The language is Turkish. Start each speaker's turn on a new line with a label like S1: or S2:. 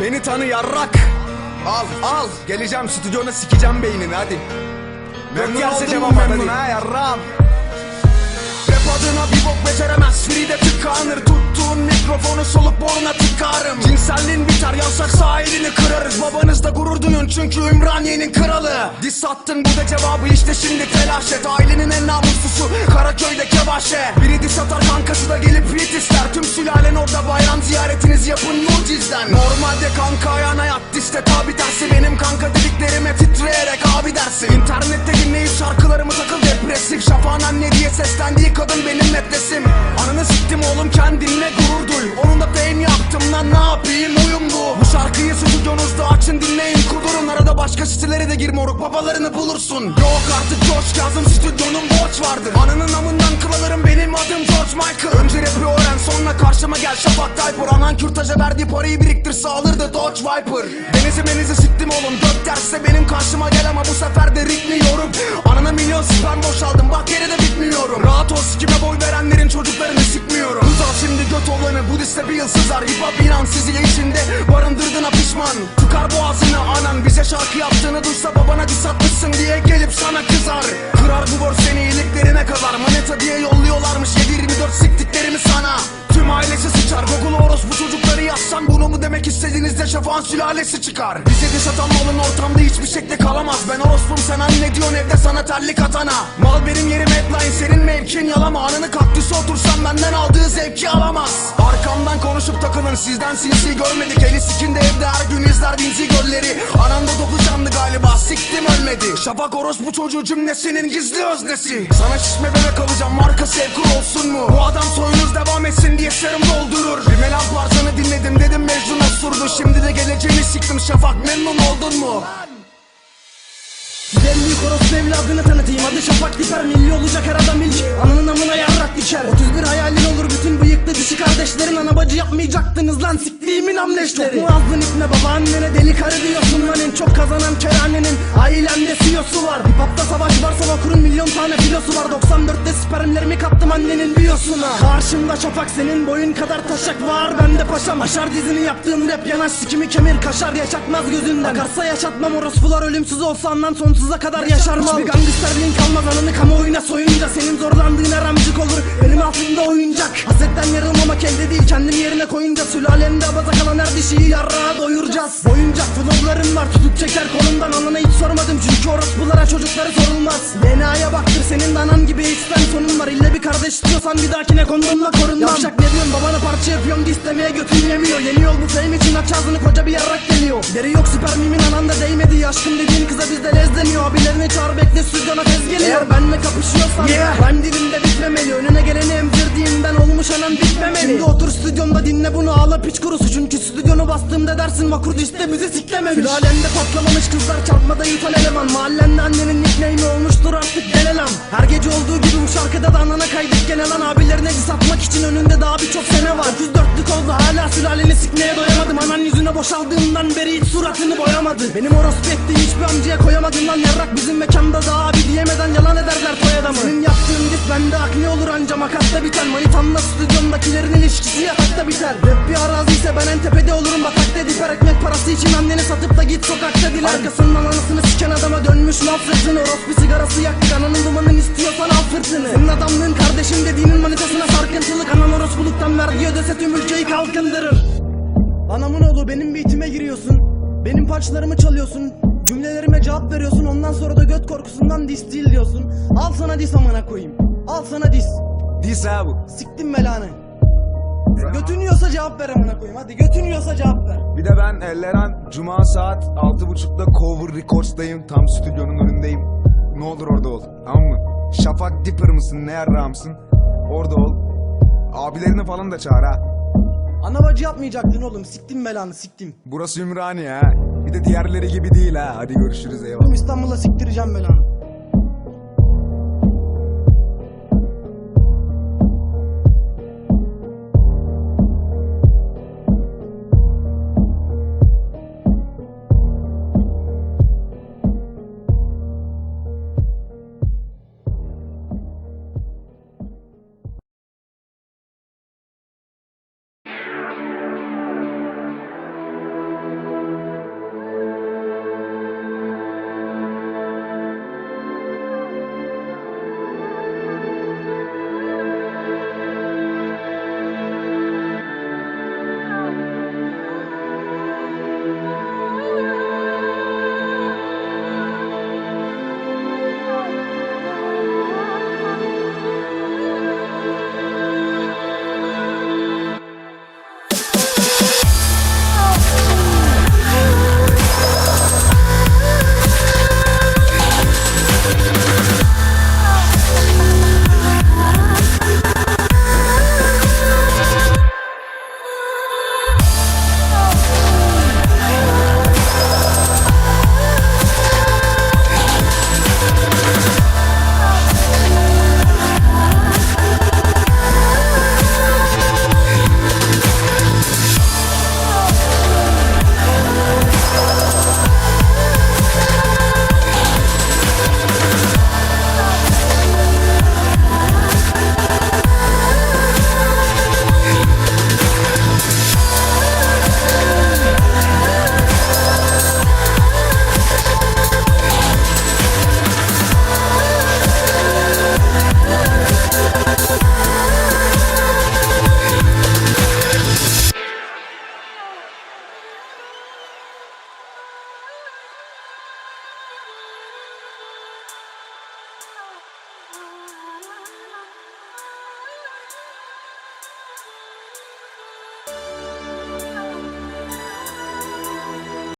S1: Beni tanı yarrak. Al al. Geleceğim stüdyona sikeceğim beynini hadi. Memnun
S2: cevap
S1: mu memnun ha yarram. Rap adına bir bok beceremez Free tıkanır Tuttuğun mikrofonu solup boruna tıkarım Cinselliğin yansak sahilini kırarız. Babanız da gurur duyun çünkü Ümraniye'nin kralı. Diss attın bu da cevabı işte şimdi telaş et. Ailenin en namuslusu Karaköy'de kevaşe Biri diss atar kankası da gelip beat ister. Tüm sülalen orada bayram ziyaretinizi yapın mucizden. Normalde kanka ayağına yat diste tabi tersi. Benim kanka dediklerime titreyerek abi dersin. İnternette dinleyip şarkılarımı takıl depresif. Şafağın anne diye seslendiği Arada başka sitelere de gir moruk babalarını bulursun. Yok artık coş yazım stüdyonun borç vardır. Ananın amından kıl benim adım George Michael. Önce rapi öğren sonra karşıma gel. Şafak Tayfur Anan kürtaja verdiği parayı biriktir sağlardı Dodge Viper. Denizi menizi siktim oğlum dört derse benim karşıma gel ama bu sefer de ritmiyorum Anana milyon sperm boşaldım bak geri de bitmiyorum. Rahat ol sikime boy verenlerin çocuklarını sikmiyorum. Al şimdi göt olanı Budist'te bir yıl sızar. Hip hop inan sizi içinde. barındırdığına pişman Tıkar boğazını anan bize şarkı yaptığını duysa babana diss atmışsın diye gelip sana kızar. Kırar bu bor seni iyiliklerine kadar. Maneta diye yolluyorlarmış. 7-24 siktiklerimi sana? Tüm ailesi sıçar. Google şafağın sülalesi çıkar. Bize diss atan malın ortamda hiçbir şekilde kalamaz. Ben orospum sen anne diyorsun evde sana terlik atana. Mal benim yerim headline senin mevkin yalama. Anını kaktüse otursan benden aldığı zevki alamaz. Arkamdan konuşup takılın sizden sinsi görmedik. Eli sikinde evde her gün izler dinzi gölleri. Ananda dokuz galiba siktim ölmedi. Şafak orospu çocuğu cümlesinin gizli öznesi. Sana şişme bebek alacağım marka sevkur olsun mu? Bu adam soyunuz devam etsin diye serum doldurur Şafak memnun oldun mu?
S2: Büyük orospu evladını tanıtayım. Adı Şafak Diper milli olacak her adam ilk. Ananın amına yarrak diker 31 hayalin olur bütün bıyıklı dişi kardeşlerin Ana bacı yapmayacaktınız lan. Siktiğimin amleşleri. Çok mu azdın ipne babaannene? Deli karı diyorsun lan En çok kazanan kerhanenin. Ailemde CEO'su var. Hip hopta savaş varsa vakurun milyon tane filosu var. 94'te spermlerimi kaptım annenin biyosuna. Karşımda Şafak senin boyun kadar taşak var. Bende paşam. Aşar dizini yaptığım rap yanaş sikimi kemir kaşar yaşatmaz gözünden. Akarsa yaşatmam orospular ölümsüz olsa andan sonsuza kadar yaşar mal. Hiçbir gangsterliğin kalmaz ananı kamuoyuna soyunca Senin zorlandığın her amcık olur. Benim altımda oyuncak. Hasetten yarılmamak elde değil kendim yerine koyunca Sülalemde abaza kalan her dişiyi doyuracağız Boyuncak flowlarım var tutup çeker kolumdan. Anana hiç sormadım çünkü orospulara çocukları sorulmaz. DNA'ya baktır senin de anan gibi içten sonun var. İlle bir kardeş istiyorsan bir dahakine kondomla korunmam. Yavşak ne diyorsun babana parça yapıyorum istemeye götün yemiyor. Yeni yol bu fame için aç ağzını koca bir yarrak geliyor. Deri yok spermimin anan da değmedi. Aşkım dediğin kıza bizde lez deniyor. Abilerini çağır bekle stüdyona tez geliyor. Eğer benle kapışıyorsan yeah. rhyme dilimde bitmemeli Önüne geleni bitmemeli Şimdi otur stüdyomda dinle bunu ağla piç kurusu. Çünkü stüdyonu bastığımda dersin vakur işte bizi siklememiş. Sülalemde patlamamış kızlar çarpmada yutan eleman. Mahallende annenin nickname'i olmuştur artık gelelam Her gece olduğu gibi bu şarkıda da anana kaydık gene lan Abilerine diss atmak için önünde daha birçok sene var. Öküz dörtlük oldu hala sülaleni sikmeye doyamadım. Anan yüzüne boşaldığımdan beri hiç suratını boyamadı. Benim orospu ettiği hiçbir amcaya koyamadım lan. Yarrak Bizim mekanda daha abi diyemeden yalan ederler toy adamı. Senin yaptığın diss bende akne olur anca makatta biter Manitanla stüdyomdakilerin ilişkisi yatakta biter. Rap bir arazi ise ben en tepede olurum. Batakta diper Ekmek parası için anneni satıp da git sokakta diler. Arkasından anasını siken adama dönmüş nafretin Orospu sigarası yaktık ananın dumanını istiyorsan al fırtını. Senin adamlığın kardeşin dediğinin manitasına sarkıntılık. Anan orospuluktan vergi ödese tüm ülkeyi kalkındırır. Anamın oğlu benim beatime giriyorsun. Benim parçalarımı çalıyorsun. Cümlelerime cevap veriyorsun. Ondan sonra da göt korkusundan dis değil diyorsun. Al sana dis amına koyayım. Al sana dis
S1: Diss ha bu
S2: Siktim belanı Götün yiyorsa cevap ver amına koyayım. Hadi götün yiyorsa cevap ver.
S1: Bir de ben Elleren Cuma saat 6.30'da Cover Records'dayım. Tam stüdyonun önündeyim. Ne olur orada ol. Tamam mı? Şafak Dipper mısın? Ne yarrağımsın Orada ol. Abilerini falan da çağır ha.
S2: Ana bacı yapmayacaktın oğlum. Siktim belanı siktim.
S1: Burası Ümraniye ha. Bir de diğerleri gibi değil ha. Hadi görüşürüz eyvallah.
S2: İstanbul'a siktireceğim belanı